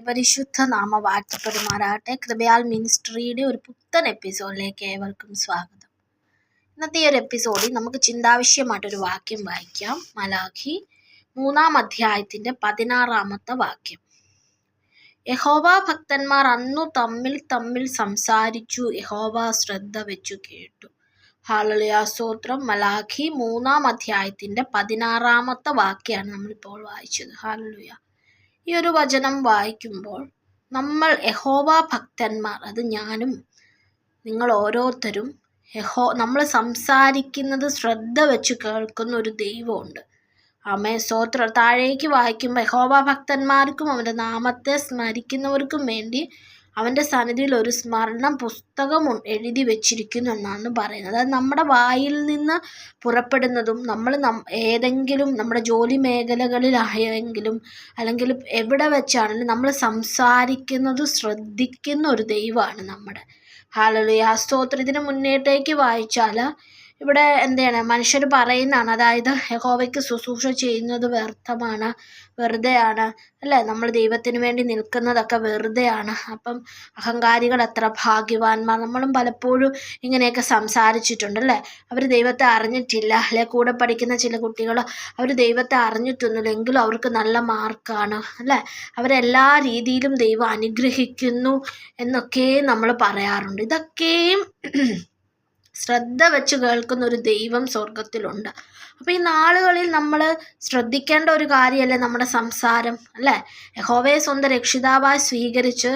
പരിശുദ്ധ നാമ വാഴ്ത്തപ്പെടുമാറാകട്ടെ. കൃപയാൽ മിനിസ്ട്രിയുടെ ഒരു പുത്തൻ എപ്പിസോഡിലേക്ക് ഏവർക്കും സ്വാഗതം. ഇന്നത്തെ ഒരു എപ്പിസോഡിൽ നമുക്ക് ചിന്താവിഷയമായിട്ടൊരു വാക്യം വായിക്കാം. മലാഖി മൂന്നാം അധ്യായത്തിന്റെ പതിനാറാമത്തെ വാക്യം. യഹോവ ഭക്തന്മാർ അന്നു തമ്മിൽ തമ്മിൽ സംസാരിച്ചു. യഹോവ ശ്രദ്ധ വെച്ചു കേട്ടു. ഹാലലുയാസ്തോത്രം മലാഖി മൂന്നാം അധ്യായത്തിന്റെ പതിനാറാമത്തെ വാക്യമാണ് നമ്മളിപ്പോൾ വായിച്ചത്. ഹാലലുയ. ഈ ഒരു വചനം വായിക്കുമ്പോൾ നമ്മൾ യഹോവ ഭക്തന്മാർ അത് ഞാനും നിങ്ങൾ ഓരോരുത്തരും യഹോ നമ്മൾ സംസാരിക്കുന്നത് ശ്രദ്ധ വെച്ച് കേൾക്കുന്ന ഒരു ദൈവമുണ്ട്. അമേ സ്തോത്ര. താഴേക്ക് വായിക്കുമ്പോൾ യഹോവ ഭക്തന്മാർക്കും അവന്റെ നാമത്തെ സ്മരിക്കുന്നവർക്കും വേണ്ടി അവന്റെ സന്നിധിയിൽ ഒരു സ്മരണം പുസ്തകം എഴുതി വെച്ചിരിക്കുന്നു എന്നാണ് പറയുന്നത്. അതായത് നമ്മുടെ വായിൽ നിന്ന് പുറപ്പെടുന്നതും നമ്മൾ ഏതെങ്കിലും നമ്മുടെ ജോലി മേഖലകളിലായെങ്കിലും അല്ലെങ്കിൽ എവിടെ വെച്ചാണെങ്കിലും നമ്മൾ സംസാരിക്കുന്നത് ശ്രദ്ധിക്കുന്ന ഒരു ദൈവമാണ് നമ്മുടെ. ഹാലലുയ സ്തോത്രം. ഇതിന് മുന്നേട്ടേക്ക് വായിച്ചാൽ ഇവിടെ എന്താണ്? മനുഷ്യർ പറയുന്നതാണ്. അതായത് യഹോവയ്ക്ക് ശുശ്രൂഷ ചെയ്യുന്നത് വ്യർത്ഥമാണ് വെറുതെയാണ്. അല്ലേ? നമ്മൾ ദൈവത്തിന് വേണ്ടി നിൽക്കുന്നതൊക്കെ വെറുതെയാണ്. അപ്പം അഹങ്കാരികൾ എത്ര ഭാഗ്യവാന്മാർ. നമ്മളും പലപ്പോഴും ഇങ്ങനെയൊക്കെ സംസാരിച്ചിട്ടുണ്ട് അല്ലേ? അവർ ദൈവത്തെ അറിഞ്ഞിട്ടില്ല. അല്ലെ? കൂടെ പഠിക്കുന്ന ചില കുട്ടികൾ അവർ ദൈവത്തെ അറിഞ്ഞിട്ടൊന്നുമില്ല. എങ്കിലും അവർക്ക് നല്ല മാർക്കാണ്. അല്ലേ? അവരെല്ലാ രീതിയിലും ദൈവം അനുഗ്രഹിക്കുന്നു എന്നൊക്കെ നമ്മൾ പറയാറുണ്ട്. ഇതൊക്കെയും ശ്രദ്ധ വെച്ച് കേൾക്കുന്ന ഒരു ദൈവം സ്വർഗത്തിലുണ്ട് അപ്പോൾ ഈ നാളുകളിൽ നമ്മൾ ശ്രദ്ധിക്കേണ്ട ഒരു കാര്യമല്ലേ നമ്മുടെ സംസാരം അല്ലേ? യഹോവയെ സ്വന്തം രക്ഷിതാവായി സ്വീകരിച്ച്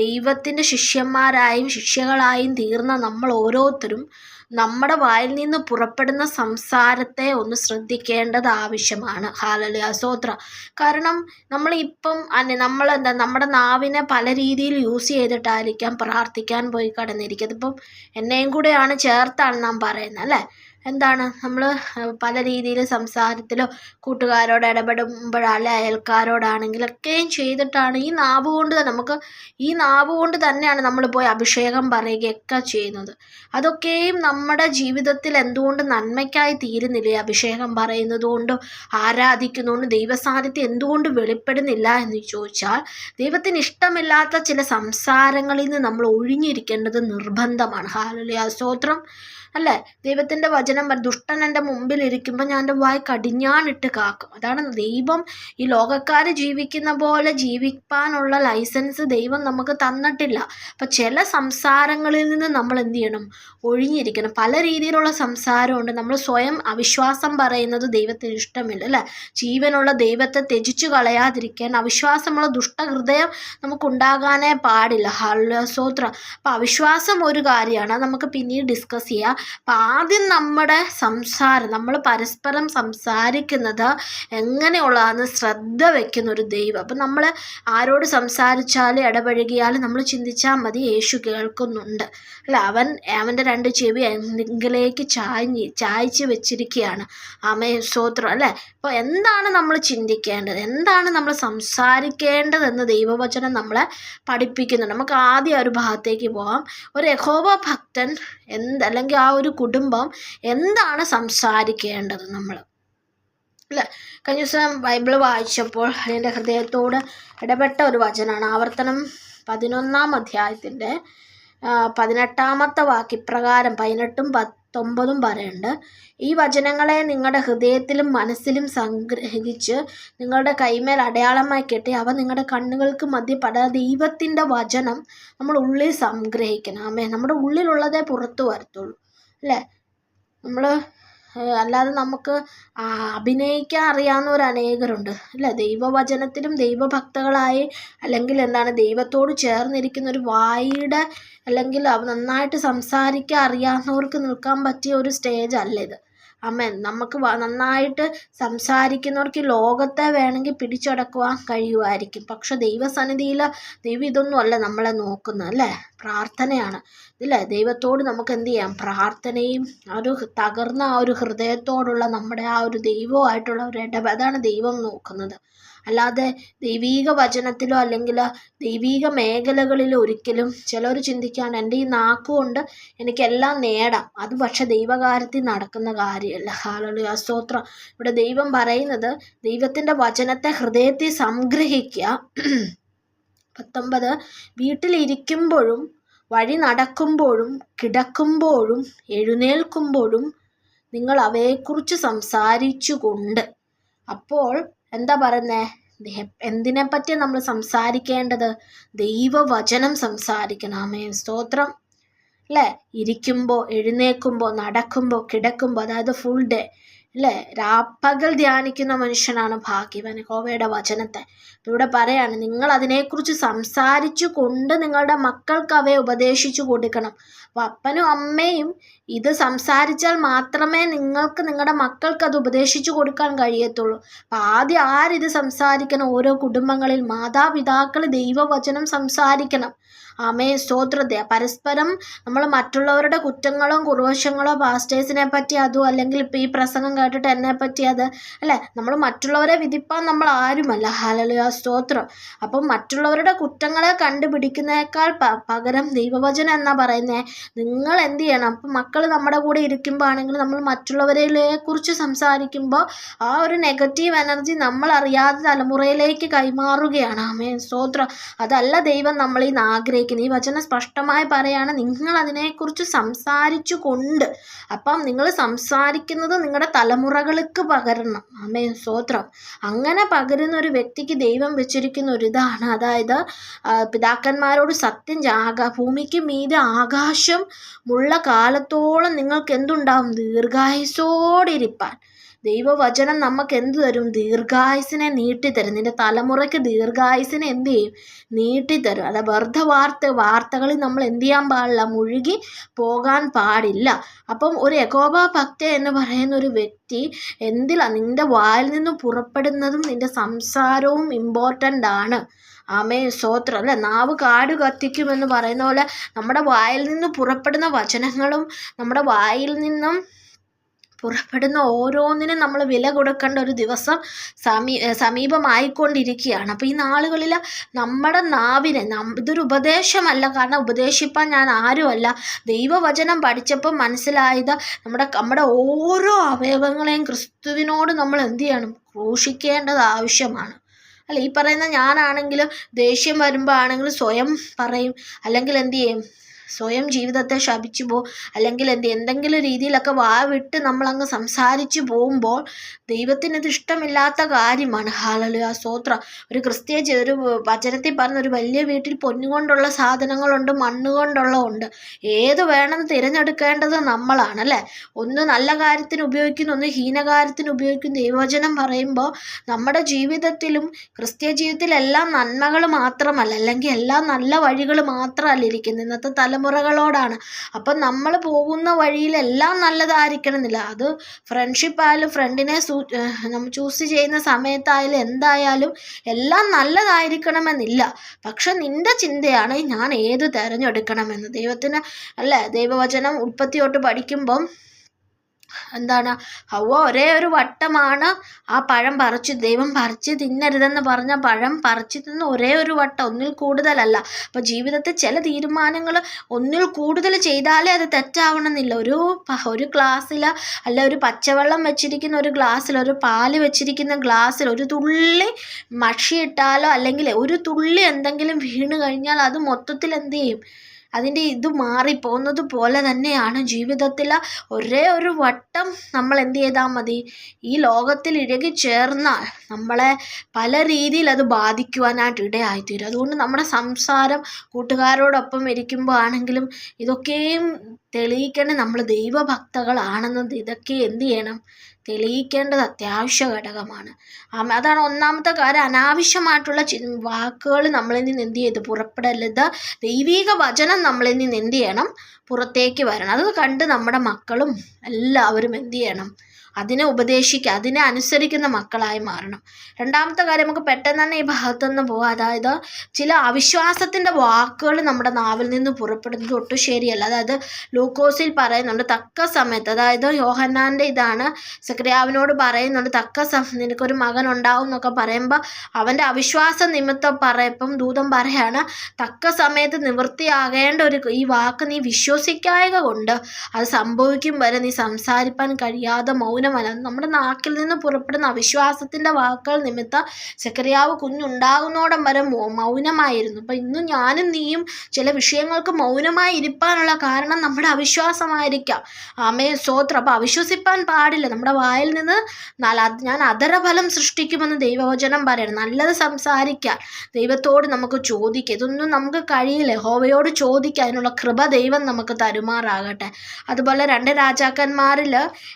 ദൈവത്തിന്റെ ശിഷ്യന്മാരായും ശിഷ്യകളായും തീർന്ന നമ്മൾ ഓരോരുത്തരും നമ്മുടെ വായിൽ നിന്ന് പുറപ്പെടുന്ന സംസാരത്തെ ഒന്ന് ശ്രദ്ധിക്കേണ്ടത് ആവശ്യമാണ്. ഹാലലിയ. സോത്ര കാരണം നമ്മൾ ഇപ്പം നമ്മൾ എന്താ നമ്മുടെ നാവിനെ പല രീതിയിൽ യൂസ് ചെയ്തിട്ടായിരിക്കാം പ്രാർത്ഥിക്കാൻ പോയി കടന്നിരിക്കുന്നത്. ഇപ്പം എന്നെയും കൂടെയാണ് ചേർത്താണ് നാം പറയുന്നത് അല്ലേ? എന്താണ്? നമ്മൾ പല രീതിയിൽ സംസാരത്തിലോ കൂട്ടുകാരോട് ഇടപെടുമ്പോഴോ അല്ലെ അയൽക്കാരോടാണെങ്കിലൊക്കെയും ചെയ്തിട്ടാണ് ഈ നാവ് കൊണ്ട് തന്നെ നമുക്ക് ഈ നാവ് കൊണ്ട് തന്നെയാണ് നമ്മൾ പോയി അഭിഷേകം പറയുകയൊക്കെ ചെയ്യുന്നത്. അതൊക്കെയും നമ്മുടെ ജീവിതത്തിൽ എന്തുകൊണ്ട് നന്മയ്ക്കായി തീരുന്നില്ല? അഭിഷേകം പറയുന്നത് കൊണ്ടോ ആരാധിക്കുന്നതുകൊണ്ട് ദൈവസാന്നിധ്യം എന്തുകൊണ്ട് വെളിപ്പെടുന്നില്ല എന്ന് ചോദിച്ചാൽ ദൈവത്തിന് ഇഷ്ടമില്ലാത്ത ചില സംസാരങ്ങളിൽ നിന്ന് നമ്മൾ ഒഴിഞ്ഞിരിക്കേണ്ടത് നിർബന്ധമാണ്. ഹാലലിയ. സ്തോത്രം. അല്ലേ? ദൈവത്തിന്റെ വചനം ദുഷ്ടൻ എന്റെ മുമ്പിൽ ഇരിക്കുമ്പോൾ ഞാൻ എന്റെ വായ കടിഞ്ഞാണിട്ട് കാക്കും. അതാണ് ദൈവം ഈ ലോകക്കാർ ജീവിക്കുന്ന പോലെ ജീവിക്കാനുള്ള ലൈസൻസ് ദൈവം നമുക്ക് തന്നിട്ടില്ല. അപ്പം ചില സംസാരങ്ങളിൽ നിന്ന് നമ്മൾ എന്ത് ചെയ്യണം? ഒഴിഞ്ഞിരിക്കണം. പല രീതിയിലുള്ള സംസാരമുണ്ട്. നമ്മൾ സ്വയം അവിശ്വാസം പറയുന്നത് ദൈവത്തിന് ഇഷ്ടമില്ല അല്ലേ? ജീവനുള്ള ദൈവത്തെ ത്യജിച്ചു കളയാതിരിക്കാൻ അവിശ്വാസമുള്ള ദുഷ്ടഹൃദയം നമുക്കുണ്ടാകാനേ പാടില്ല. ഹല്ലോസ്തോത്ര അപ്പം അവിശ്വാസം ഒരു കാര്യമാണ്. നമുക്ക് പിന്നീട് ഡിസ്കസ് ചെയ്യാം. അപ്പം ആദ്യം നമ്മുടെ സംസാരം നമ്മൾ പരസ്പരം സംസാരിക്കുന്നത് എങ്ങനെയുള്ളതാണെന്ന് ശ്രദ്ധ വയ്ക്കുന്ന ഒരു ദൈവം. അപ്പം നമ്മൾ ആരോട് സംസാരിച്ചാലും ഇടപഴകിയാലും നമ്മൾ ചിന്തിച്ചാൽ മതി യേശു കേൾക്കുന്നുണ്ട്. അല്ല അവൻ അവന്റെ രണ്ട് ചെവി എന്തെങ്കിലേക്ക് ചാഞ്ഞ് ചായച്ച് വെച്ചിരിക്കുകയാണ്. ആമേ സ്തോത്രം അല്ലേ? അപ്പോൾ എന്താണ് നമ്മൾ ചിന്തിക്കേണ്ടത്? എന്താണ് നമ്മൾ സംസാരിക്കേണ്ടതെന്ന് ദൈവവചനം നമ്മളെ പഠിപ്പിക്കുന്നുണ്ട്. നമുക്ക് ആദ്യം ഒരു ഭാഗത്തേക്ക് പോകാം ഒരു യഹോവ ഭക്തൻ എന്ത് അല്ലെങ്കിൽ ആ ഒരു കുടുംബം എന്താണ് സംസാരിക്കേണ്ടത് നമ്മൾ അല്ല? കഴിഞ്ഞ ദിവസം ബൈബിൾ വായിച്ചപ്പോൾ അതിന്റെ ഹൃദയത്തോട് ഇടപെട്ട ഒരു വചനമാണ് ആവർത്തനം പതിനൊന്നാം അധ്യായത്തിന്റെ പതിനെട്ടാമത്തെ വാക്യപ്രകാരം പതിനെട്ടും പത്തൊമ്പതും പറയുന്നുണ്ട്. ഈ വചനങ്ങളെ നിങ്ങളുടെ ഹൃദയത്തിലും മനസ്സിലും സംഗ്രഹിച്ച് നിങ്ങളുടെ കൈമേൽ അടയാളമായി കെട്ടി അവ നിങ്ങളുടെ കണ്ണുകൾക്ക് മധ്യപ്പെടാ ദൈവത്തിന്റെ വചനം നമ്മൾ ഉള്ളിൽ സംഗ്രഹിക്കണം. ആമേ നമ്മുടെ ഉള്ളിലുള്ളതേ പുറത്തു വരത്തുള്ളൂ. അല്ലേ? നമ്മൾ അല്ലാതെ നമുക്ക് അഭിനയിക്കാൻ അറിയാവുന്നവർ അനേകരുണ്ട്. അല്ലേ? ദൈവവചനത്തിലും ദൈവഭക്തകളായി അല്ലെങ്കിൽ എന്താണ് ദൈവത്തോട് ചേർന്നിരിക്കുന്ന ഒരു വായുടെ അല്ലെങ്കിൽ നന്നായിട്ട് സംസാരിക്കാൻ അറിയാവുന്നവർക്ക് നിൽക്കാൻ പറ്റിയ ഒരു സ്റ്റേജ് അല്ല ഇത്. അമേൻ നമുക്ക് നന്നായിട്ട് സംസാരിക്കുന്നവർക്ക് ലോകത്തെ വേണമെങ്കിൽ പിടിച്ചടക്കുവാൻ കഴിയുമായിരിക്കും. പക്ഷെ ദൈവസന്നിധിയിൽ ദൈവം ഇതൊന്നും അല്ല നമ്മളെ നോക്കുന്നത് അല്ലേ? പ്രാർത്ഥനയാണ് ഇല്ലേ? ദൈവത്തോട് നമുക്ക് എന്ത് ചെയ്യാം? പ്രാർത്ഥനയും ഒരു തകർന്ന ആ ഒരു ഹൃദയത്തോടുള്ള നമ്മുടെ ആ ഒരു ദൈവവുമായിട്ടുള്ള ഒരു ഇടപെടലാണ് ദൈവം നോക്കുന്നത്. അല്ലാതെ ദൈവീക വചനത്തിലോ അല്ലെങ്കിൽ ദൈവീക മേഖലകളിലോ ഒരിക്കലും ചിലർ ചിന്തിക്കാൻ എന്റെ ഈ നാക്കുകൊണ്ട് എനിക്കെല്ലാം നേടാം. അത് പക്ഷെ ദൈവകാര്യത്തിൽ നടക്കുന്ന കാര്യമല്ല. ഹാലലുയ സ്തോത്രം. ഇവിടെ ദൈവം പറയുന്നത് ദൈവത്തിന്റെ വചനത്തെ ഹൃദയത്തിൽ സംഗ്രഹിക്കുക. പത്തൊമ്പത്. വീട്ടിലിരിക്കുമ്പോഴും വഴി നടക്കുമ്പോഴും കിടക്കുമ്പോഴും എഴുന്നേൽക്കുമ്പോഴും നിങ്ങൾ അവയെക്കുറിച്ച് സംസാരിച്ചുകൊണ്ട്. അപ്പോൾ എന്താ പറയുന്നത് എന്തിനെ പറ്റിയാണ് നമ്മൾ സംസാരിക്കേണ്ടത്? ദൈവവചനം സംസാരിക്കണം. ആമേ സ്തോത്രം. അല്ലേ? ഇരിക്കുമ്പോൾ എഴുന്നേൽക്കുമ്പോൾ നടക്കുമ്പോൾ കിടക്കുമ്പോൾ അതായത് ഫുൾ ഡേ അല്ലേ? രാപ്പകൽ ധ്യാനിക്കുന്ന മനുഷ്യനാണ് ഭാഗ്യവൻ ഹോവയുടെ വചനത്തെ. ഇവിടെ പറയാണ് നിങ്ങൾ അതിനെക്കുറിച്ച് സംസാരിച്ചു കൊണ്ട് നിങ്ങളുടെ മക്കൾക്ക് അവയെ ഉപദേശിച്ചു കൊടുക്കണം. അപ്പം അപ്പനും അമ്മയും ഇത് സംസാരിച്ചാൽ മാത്രമേ നിങ്ങൾക്ക് നിങ്ങളുടെ മക്കൾക്ക് അത് ഉപദേശിച്ചു കൊടുക്കാൻ കഴിയത്തുള്ളൂ. അപ്പം ആദ്യം ആരിത് സംസാരിക്കണം? ഓരോ കുടുംബങ്ങളിൽ മാതാപിതാക്കൾ ദൈവവചനം സംസാരിക്കണം. ആമേ സ്തോത്രത്തെ. പരസ്പരം നമ്മൾ മറ്റുള്ളവരുടെ കുറ്റങ്ങളോ കുറവശങ്ങളോ പാസ്റ്റേഴ്സിനെ പറ്റി അതോ അല്ലെങ്കിൽ ഇപ്പം ഈ പ്രസംഗം കേട്ടിട്ട് എന്നെ പറ്റി അത് അല്ലേ? നമ്മൾ മറ്റുള്ളവരെ വിധിപ്പാൻ നമ്മൾ ആരുമല്ല. ഹാലലുയ സ്തോത്രം. അപ്പം മറ്റുള്ളവരുടെ കുറ്റങ്ങളെ കണ്ടുപിടിക്കുന്നേക്കാൾ പകരം ദൈവവചനം എന്നാ പറയുന്നത് നിങ്ങൾ എന്ത് ചെയ്യണം? അപ്പം മക്കൾ നമ്മുടെ കൂടെ ഇരിക്കുമ്പോൾ ആണെങ്കിൽ നമ്മൾ മറ്റുള്ളവരെ കുറിച്ച് സംസാരിക്കുമ്പോൾ ആ ഒരു നെഗറ്റീവ് എനർജി നമ്മൾ അറിയാതെ തലമുറയിലേക്ക് കൈമാറുകയാണ്. ആമേ സ്തോത്രം. അതല്ല ദൈവം നമ്മളിൽ നിന്ന് ആഗ്രഹിക്കുന്നത്. ഈ വചനം സ്പഷ്ടമായി പറയാണ് നിങ്ങൾ അതിനെക്കുറിച്ച് സംസാരിച്ചു കൊണ്ട് അപ്പം നിങ്ങൾ സംസാരിക്കുന്നത് നിങ്ങളുടെ തലമുറകൾക്ക് പകരണം. ആമേ സ്തോത്രം. അങ്ങനെ പകരുന്ന ഒരു വ്യക്തിക്ക് ദൈവം വെച്ചിരിക്കുന്ന ഒരു ഇതാണ്. അതായത് പിതാക്കന്മാരോട് സത്യം ആകാ ഭൂമിക്ക് മീതെ ആകാശം മുള്ള ഉള്ള കാലത്തോളം നിങ്ങൾക്ക് എന്തുണ്ടാവും ദീർഘായുസോടിരിപ്പാൻ ദൈവവചനം നമുക്ക് എന്ത് തരും? ദീർഘായുസിനെ നീട്ടിത്തരും. നിന്റെ തലമുറയ്ക്ക് ദീർഘായുസിനെ എന്ത് ചെയ്യും? നീട്ടിത്തരും. അത് വെറുതെ വാർത്ത വാർത്തകളിൽ നമ്മൾ എന്ത് ചെയ്യാൻ പാടില്ല? മുഴുകി പോകാൻ പാടില്ല. അപ്പം ഒരു യഹോബ ഭക്ത എന്ന് പറയുന്ന ഒരു വ്യക്തി എന്തിലാ? നിന്റെ വായിൽ നിന്ന് പുറപ്പെടുന്നതും നിന്റെ സംസാരവും ഇമ്പോർട്ടന്റ് ആണ്. ആമേ സ്തോത്രം. അല്ലേ? നാവ് കാട് കത്തിക്കുമെന്ന് പറയുന്ന പോലെ നമ്മുടെ വായിൽ നിന്ന് പുറപ്പെടുന്ന വചനങ്ങളും നമ്മുടെ വായിൽ നിന്നും പുറപ്പെടുന്ന ഓരോന്നിനും നമ്മൾ വില കൊടുക്കേണ്ട ഒരു ദിവസം സമീ സമീപമായിക്കൊണ്ടിരിക്കുകയാണ്. അപ്പോൾ ഈ നാളുകളിൽ നമ്മുടെ നാവിനെ ഇതൊരു ഉപദേശമല്ല. കാരണം ഉപദേശിപ്പാൻ ഞാൻ ആരുമല്ല. ദൈവവചനം പഠിച്ചപ്പോൾ മനസ്സിലായത് നമ്മുടെ നമ്മുടെ ഓരോ അവയവങ്ങളെയും ക്രിസ്തുവിനോട് നമ്മൾ എന്ത് ചെയ്യണം? ക്രൂശിക്കേണ്ടത് ആവശ്യമാണ്. അല്ല ഈ പറയുന്ന ഞാനാണെങ്കിലും ദേഷ്യം വരുമ്പോൾ ആണെങ്കിലും സ്വയം പറയും. അല്ലെങ്കിൽ എന്ത് ചെയ്യും? സ്വയം ജീവിതത്തെ ശപിച്ചു പോകും അല്ലെങ്കിൽ എന്ത് എന്തെങ്കിലും രീതിയിലൊക്കെ വാ വിട്ട് നമ്മളങ്ങ് സംസാരിച്ചു പോകുമ്പോൾ ദൈവത്തിന് ഇത് ഇഷ്ടമില്ലാത്ത കാര്യമാണ്. ഹാലലുയ സ്തോത്രം. ഒരു ക്രിസ്ത്യ ഒരു വചനത്തിൽ പറഞ്ഞ ഒരു വലിയ വീട്ടിൽ പൊന്നുകൊണ്ടുള്ള സാധനങ്ങളുണ്ട് മണ്ണ് കൊണ്ടുള്ള ഉണ്ട്. ഏത് വേണമെന്ന് തിരഞ്ഞെടുക്കേണ്ടത് നമ്മളാണ് അല്ലേ? ഒന്ന് നല്ല കാര്യത്തിന് ഉപയോഗിക്കുന്നു ഒന്ന് ഹീനകാര്യത്തിന് ഉപയോഗിക്കുന്നു. ദൈവവചനം പറയുമ്പോൾ നമ്മുടെ ജീവിതത്തിലും ക്രിസ്ത്യ ജീവിതത്തിലെല്ലാം നന്മകൾ മാത്രമല്ല അല്ലെങ്കിൽ എല്ലാ നല്ല വഴികൾ മാത്രമല്ല ഇരിക്കുന്നത്. ഇന്നത്തെ തലമുറകളോടാണ്. അപ്പം നമ്മൾ പോകുന്ന വഴിയിലെല്ലാം നല്ലതായിരിക്കണമെന്നില്ല. അത് ഫ്രണ്ട്ഷിപ്പ് ആയാലും ഫ്രണ്ടിനെ സൂ നമ്മൾ ചൂസ് ചെയ്യുന്ന സമയത്തായാലും എന്തായാലും എല്ലാം നല്ലതായിരിക്കണമെന്നില്ല. പക്ഷെ നിന്റെ ചിന്തയാണ് ഞാൻ ഏത് തിരഞ്ഞെടുക്കണമെന്ന്. ദൈവത്തിന് അല്ലേ? ദൈവവചനം ഉൽപ്പത്തി തൊട്ട് പഠിക്കുമ്പം എന്താണ്? ഹൗവ ഒരേ ഒരു വട്ടമാണ് ആ പഴം പറിച്ചു ദൈവം പറിച്ച് തിന്നരുതെന്ന് പറഞ്ഞ പഴം പറിച്ച് തിന്ന് ഒരേ ഒരു വട്ടം ഒന്നിൽ കൂടുതലല്ല. അപ്പോൾ ജീവിതത്തിൽ ചില തീരുമാനങ്ങൾ ഒന്നിൽ കൂടുതൽ ചെയ്താലേ അത് തെറ്റാവണമെന്നില്ല. ഒരു ഒരു ഗ്ലാസ്സിൽ അല്ല ഒരു പച്ചവെള്ളം വെച്ചിരിക്കുന്ന ഒരു ഗ്ലാസ്സിൽ ഒരു പാൽ വെച്ചിരിക്കുന്ന ഗ്ലാസ്സിൽ ഒരു തുള്ളി മഷിയിട്ടാലോ അല്ലെങ്കിൽ ഒരു തുള്ളി എന്തെങ്കിലും വീണ് കഴിഞ്ഞാൽ അത് മൊത്തത്തിൽ എന്ത് ചെയ്യും? അതിന്റെ ഇത് മാറിപ്പോകുന്നത് പോലെ തന്നെയാണ് ജീവിതത്തിൽ ഒരേ ഒരു വട്ടം നമ്മൾ എന്ത് ചെയ്താൽ മതി. ഈ ലോകത്തിൽ ഇഴകി ചേർന്നാൽ നമ്മളെ പല രീതിയിൽ അത് ബാധിക്കുവാനായിട്ട് ഇടയായിത്തീരും. അതുകൊണ്ട് നമ്മുടെ സംസാരം കൂട്ടുകാരോടൊപ്പം ഇരിക്കുമ്പോൾ ആണെങ്കിലും ഇതൊക്കെയും തെളിയിക്കേണ്ടത് നമ്മൾ ദൈവഭക്തകളാണെന്നത് ഇതൊക്കെ എന്ത് ചെയ്യണം? തെളിയിക്കേണ്ടത് അത്യാവശ്യ ഘടകമാണ്. അതാണ് ഒന്നാമത്തെ കാര്യം. അനാവശ്യമായിട്ടുള്ള ചി വാക്കുകൾ നമ്മളിൽ നിന്ന് എന്ത് ചെയ്ത് പുറപ്പെടരുത്. ദൈവീക വചനം നമ്മളിൽ നിന്ന് എന്ത് ചെയ്യണം? പുറത്തേക്ക് വരണം. അത് കണ്ട് നമ്മുടെ മക്കളും എല്ലാവരും എന്ത് ചെയ്യണം? അതിനെ ഉപദേശിക്കുക അതിനെ അനുസരിക്കുന്ന മക്കളായി മാറണം. രണ്ടാമത്തെ കാര്യം നമുക്ക് പെട്ടെന്ന് തന്നെ ഈ ഭാഗത്തുനിന്ന് പോകാം അതായത് ചില അവിശ്വാസത്തിന്റെ വാക്കുകൾ നമ്മുടെ നാവിൽ നിന്ന് പുറപ്പെടുന്നത് ഒട്ടും ശരിയല്ല. അതായത് ലൂക്കോസിൽ പറയുന്നുണ്ട് തക്ക സമയത്ത് അതായത് യോഹന്നാന്റെ ഇതാണ് സക്രിയാവിനോട് പറയുന്നുണ്ട് തക്ക സമയം നിനക്കൊരു മകൻ ഉണ്ടാവും എന്നൊക്കെ പറയുമ്പോൾ അവന്റെ അവിശ്വാസ നിമിത്തം പറയപ്പം ദൂതം പറയാണ് തക്ക സമയത്ത് നിവൃത്തിയാകേണ്ട ഒരു ഈ വാക്ക് നീ വിശ്വസിക്കായക കൊണ്ട് അത് സംഭവിക്കും വരെ നീ സംസാരിപ്പാൻ കഴിയാതെ മൗനം മൗനമല്ല നമ്മുടെ നാക്കിൽ നിന്ന് പുറപ്പെടുന്ന അവിശ്വാസത്തിന്റെ വാക്കുകൾ നിമിത്തം സെക്കരിയാവ് കുഞ്ഞുണ്ടാകുന്നോടം വരെ മൗനമായിരുന്നു. അപ്പം ഇന്നും ഞാനും നീയും ചില വിഷയങ്ങൾക്ക് മൗനമായി ഇരിപ്പാനുള്ള കാരണം നമ്മുടെ അവിശ്വാസമായിരിക്കാം. ആമേ സ്വോത്രം അപ്പം അവിശ്വസിപ്പാൻ പാടില്ല. നമ്മുടെ വായിൽ നിന്ന് ഞാൻ അതരഫലം സൃഷ്ടിക്കുമെന്ന് ദൈവവചനം പറയണം. നല്ലത് സംസാരിക്കാൻ. ദൈവത്തോട് നമുക്ക് ചോദിക്കാം. ഇതൊന്നും നമുക്ക് കഴിയില്ല. ഹോവയോട് ചോദിക്കുക അതിനുള്ള കൃപ ദൈവം നമുക്ക് തരുമാറാകട്ടെ. അതുപോലെ രണ്ട് രാജാക്കന്മാരിൽ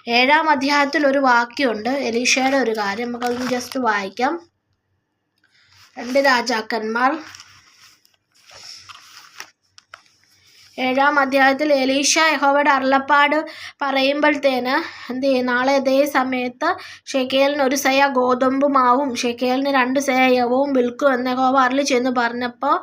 ഏഴാം അധ്യായത്തിൽ ഒരു വാക്യമുണ്ട്. എലീഷയുടെ ഒരു കാര്യം നമുക്കതൊന്ന് ജസ്റ്റ് വായിക്കാം. രണ്ട് രാജാക്കന്മാർ ഏഴാം അധ്യായത്തിൽ എലീഷ യഹോവയുടെ അരുളപ്പാട് പറയുമ്പോഴത്തേന് എന്ത് ചെയ്യും? നാളെ അതേ സമയത്ത് ഷെക്കേലിന് ഒരു സയ ഗോതമ്പ് മാവും ഷെക്കേലിന് രണ്ട് സയ യവവും വിൽക്കും എന്ന് യഹോവ അരളി ചെന്ന് പറഞ്ഞപ്പോൾ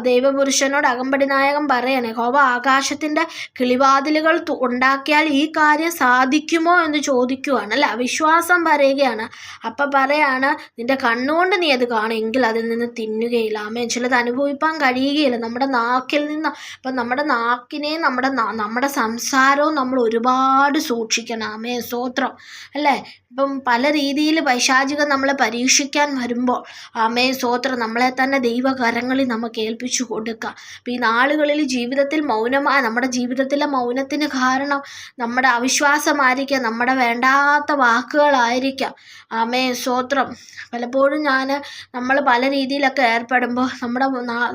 ദൈവപുരുഷനോട് അകമ്പടി നായകൻ പറയാണ് യഹോവ ആകാശത്തിന്റെ കിളിവാതിലുകൾ ഉണ്ടാക്കിയാൽ ഈ കാര്യം സാധിക്കുമോ എന്ന് ചോദിക്കുവാണ് അല്ല? അവിശ്വാസം പറയുകയാണ്. അപ്പം പറയാണ് നിന്റെ കണ്ണുകൊണ്ട് നീ അത് കാണുമെങ്കിൽ അതിൽ നിന്ന് തിന്നുകയില്ല. അമ്മേ ചിലത് അനുഭവിപ്പാൻ കഴിയുകയില്ല. നമ്മുടെ നാക്കിൽ നിന്ന് അപ്പം നമ്മുടെ നാക്കിനെ നമ്മുടെ നമ്മുടെ സംസാരവും നമ്മൾ ഒരുപാട് സൂക്ഷിക്കണം. അമേ സ്തോത്രം. അല്ലേ? ഇപ്പം പല രീതിയിൽ പൈശാചികം നമ്മളെ പരീക്ഷിക്കാൻ വരുമ്പോൾ അമേ സ്തോത്രം നമ്മളെ തന്നെ ദൈവകരങ്ങളിൽ നമുക്ക് ഏൽപ്പിച്ചു കൊടുക്കുക അപ്പം ഈ നാളുകളിൽ ജീവിതത്തിൽ മൗനമായ നമ്മുടെ ജീവിതത്തിലെ മൗനത്തിന് കാരണം നമ്മുടെ അവിശ്വാസമായിരിക്കാം നമ്മുടെ വേണ്ടാത്ത വാക്കുകളായിരിക്കാം. അമേ സ്തോത്രം. പലപ്പോഴും ഞാൻ നമ്മൾ പല രീതിയിലൊക്കെ ഏർപ്പെടുമ്പോൾ നമ്മുടെ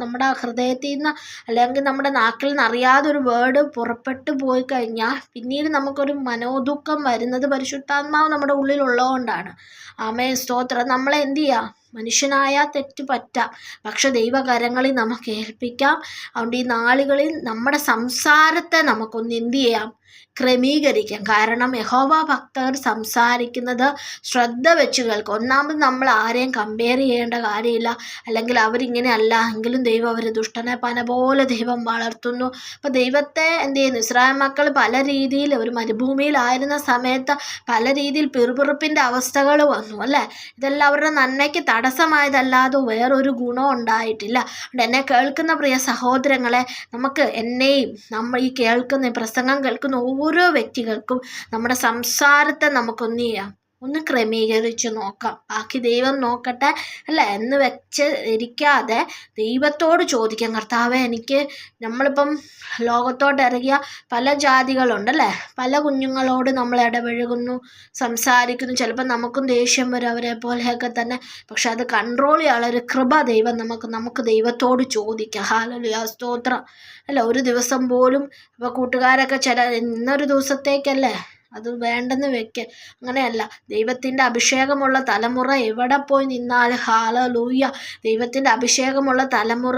നമ്മുടെ ഹൃദയത്തിൽ നിന്ന് അല്ലെങ്കിൽ നമ്മുടെ നാക്കിൽ നിന്ന് അറിയാതെ ഒരു വേർഡ് പുറപ്പെട്ടു പോയി കഴിഞ്ഞാൽ പിന്നീട് നമുക്കൊരു മനോദുഃഖം വരുന്നത് പരിശുദ്ധാത്മാവ് നമ്മുടെ ഉള്ളിലുള്ളതുകൊണ്ടാണ്. ആമേ സ്തോത്രം. നമ്മളെ എന്ത് ചെയ്യാം? മനുഷ്യനായ തെറ്റ് പറ്റാം. പക്ഷെ ദൈവകരങ്ങളിൽ നമുക്ക് ഏൽപ്പിക്കാം. അതുകൊണ്ട് ഈ നാളുകളിൽ നമ്മുടെ സംസാരത്തെ നമുക്കൊന്ന് എന്ത് ചെയ്യാം? ക്രമീകരിക്കാം. കാരണം യഹോവ ഭക്തർ സംസാരിക്കുന്നത് ശ്രദ്ധ വെച്ച് കേൾക്കും. ഒന്നാമത് നമ്മൾ ആരെയും കമ്പയർ ചെയ്യേണ്ട കാര്യമില്ല. അല്ലെങ്കിൽ അവരിങ്ങനെ അല്ല. എങ്കിലും ദൈവം അവർ ദുഷ്ടനെ പന പോലെ ദൈവം വളർത്തുന്നു. അപ്പോൾ ദൈവത്തെ എന്ത് ചെയ്യുന്നു? ഇസ്രായേൽ മക്കൾ പല രീതിയിൽ ഒരു മരുഭൂമിയിലായിരുന്ന സമയത്ത് പല രീതിയിൽ പിറുപിറുപ്പിന്റെ അവസ്ഥകൾ വന്നു അല്ലേ? ഇതെല്ലാം അവരുടെ നന്മയ്ക്ക് തടസ്സമായതല്ലാതെ വേറൊരു ഗുണം ഉണ്ടായിട്ടില്ല. എന്നെ കേൾക്കുന്ന പ്രിയ സഹോദരങ്ങളെ നമുക്ക് എന്നെയും നമ്മൾ ഈ കേൾക്കുന്ന പ്രസംഗം കേൾക്കുന്ന ഓരോ വ്യക്തികൾക്കും നമ്മുടെ സംസാരത്തെ നമുക്കൊന്ന് ചെയ്യാം ഒന്ന് ക്രമീകരിച്ച് നോക്കാം. ബാക്കി ദൈവം നോക്കട്ടെ അല്ല എന്ന് വെച്ച് ഇരിക്കാതെ ദൈവത്തോട് ചോദിക്കാം. കർത്താവെ എനിക്ക് നമ്മളിപ്പം ലോകത്തോട്ട് ഇറങ്ങിയ പല ജാതികളുണ്ട് അല്ലേ? പല കുഞ്ഞുങ്ങളോട് നമ്മൾ ഇടപഴകുന്നു സംസാരിക്കുന്നു. ചിലപ്പോൾ നമുക്കും ദേഷ്യം വരും അവരെ പോലെയൊക്കെ തന്നെ. പക്ഷെ അത് കൺട്രോൾ ചെയ്യാനുള്ള ഒരു കൃപ ദൈവം നമുക്ക് നമുക്ക് ദൈവത്തോട് ചോദിക്കാം. ഹാലലുയാ സ്തോത്രം. അല്ല ഒരു ദിവസം പോലും ഇപ്പോൾ കൂട്ടുകാരൊക്കെ ചില ഇന്നൊരു ദിവസത്തേക്കല്ലേ അത് വേണ്ടെന്ന് വെക്ക് അങ്ങനെയല്ല. ദൈവത്തിന്റെ അഭിഷേകമുള്ള തലമുറ എവിടെ പോയി നിന്നാലും ഹാലലൂയ ദൈവത്തിന്റെ അഭിഷേകമുള്ള തലമുറ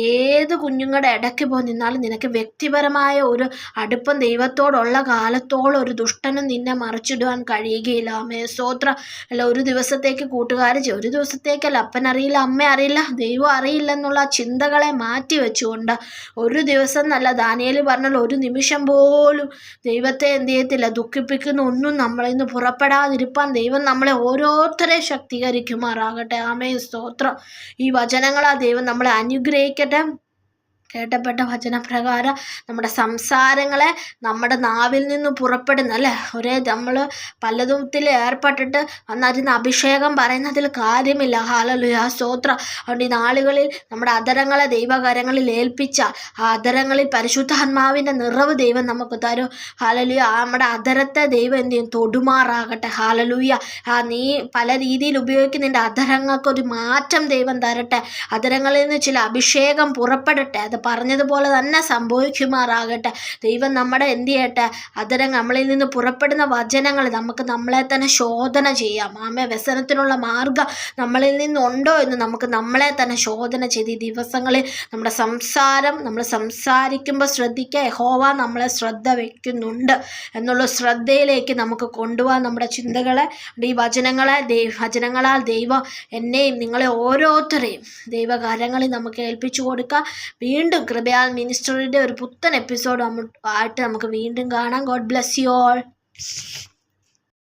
ഏത് കുഞ്ഞുങ്ങളുടെ ഇടയ്ക്ക് പോയി നിന്നാലും നിനക്ക് വ്യക്തിപരമായ ഒരു അടുപ്പം ദൈവത്തോടുള്ള കാലത്തോളം ഒരു ദുഷ്ടനും നിന്നെ മറിച്ചിടുവാൻ കഴിയുകയില്ല. അമ്മേ സ്തോത്ര അല്ല ഒരു ദിവസത്തേക്ക് കൂട്ടുകാർ ഒരു ദിവസത്തേക്കല്ല. അപ്പൻ അറിയില്ല അമ്മ അറിയില്ല ദൈവം അറിയില്ല എന്നുള്ള ചിന്തകളെ മാറ്റി വെച്ചുകൊണ്ട് ഒരു ദിവസം നല്ല ദാനിയേൽ പറഞ്ഞാൽ ഒരു നിമിഷം പോലും ദൈവത്തെ എന്ത് ചെയ്യത്തില്ല ദുഃഖിപ്പിക്കുന്ന ഒന്നും നമ്മളിൽ നിന്ന് പുറപ്പെടാതിരിപ്പാൻ ദൈവം നമ്മളെ ഓരോരുത്തരെ ശക്തീകരിക്കുമാറാകട്ടെ. ആമേ സ്തോത്രം. ഈ വചനങ്ങളാ ദൈവം നമ്മളെ അനുഗ്രഹിക്കട്ടെ. കേട്ടപ്പെട്ട വചനപ്രകാരം നമ്മുടെ സംസാരങ്ങളെ നമ്മുടെ നാവിൽ നിന്ന് പുറപ്പെടുന്ന അല്ലേ? ഒരേ നമ്മൾ പലതുത്തിൽ ഏർപ്പെട്ടിട്ട് വന്നതിന് അഭിഷേകം പറയുന്നതിൽ കാര്യമില്ല. ഹാലലുയ സ്തോത്ര. അതുകൊണ്ട് ഈ നാളുകളിൽ നമ്മുടെ അതരങ്ങളെ ദൈവകരങ്ങളിൽ ഏൽപ്പിച്ച ആ അതരങ്ങളിൽ പരിശുദ്ധാത്മാവിന്റെ നിറവ് ദൈവം നമുക്ക് തരും. ഹാലലുയ നമ്മുടെ അതരത്തെ ദൈവം എന്ത് ചെയ്യും? തൊടുമാറാകട്ടെ. ഹാലലുയ ആ നീ പല രീതിയിൽ ഉപയോഗിക്കുന്ന നിന്റെ അതരങ്ങൾക്കൊരു മാറ്റം ദൈവം തരട്ടെ. അതരങ്ങളിൽ നിന്ന് ചില അഭിഷേകം പുറപ്പെടട്ടെ. അത് പറഞ്ഞതുപോലെ തന്നെ സംഭവിക്കുമാറാകട്ടെ. ദൈവം നമ്മുടെ എന്ത് ചെയ്യട്ടെ? അതരം നമ്മളിൽ നിന്ന് പുറപ്പെടുന്ന വചനങ്ങൾ നമുക്ക് നമ്മളെ തന്നെ ശോധന ചെയ്യാം. ആമേ വ്യസനത്തിനുള്ള മാർഗം നമ്മളിൽ നിന്നുണ്ടോ എന്ന് നമുക്ക് നമ്മളെ തന്നെ ശോധന ചെയ്ത് ഈ ദിവസങ്ങളിൽ നമ്മുടെ സംസാരം നമ്മൾ സംസാരിക്കുമ്പോൾ ശ്രദ്ധിക്കുക. യഹോവ നമ്മളെ ശ്രദ്ധ വയ്ക്കുന്നുണ്ട് എന്നുള്ള ശ്രദ്ധയിലേക്ക് നമുക്ക് കൊണ്ടുപോകാൻ നമ്മുടെ ചിന്തകളെ ഈ വചനങ്ങളെ ദൈവ വചനങ്ങളാൽ ദൈവം എന്നെയും നിങ്ങളെ ഓരോരുത്തരെയും ദൈവകാരങ്ങളിൽ നമുക്ക് ഏൽപ്പിച്ചു കൊടുക്കുക. വീണ്ടും കൃപയാൽ മിനിസ്റ്ററിന്റെ ഒരു പുത്തൻ എപ്പിസോഡ് ആയിട്ട് നമുക്ക് വീണ്ടും കാണാം. God bless you all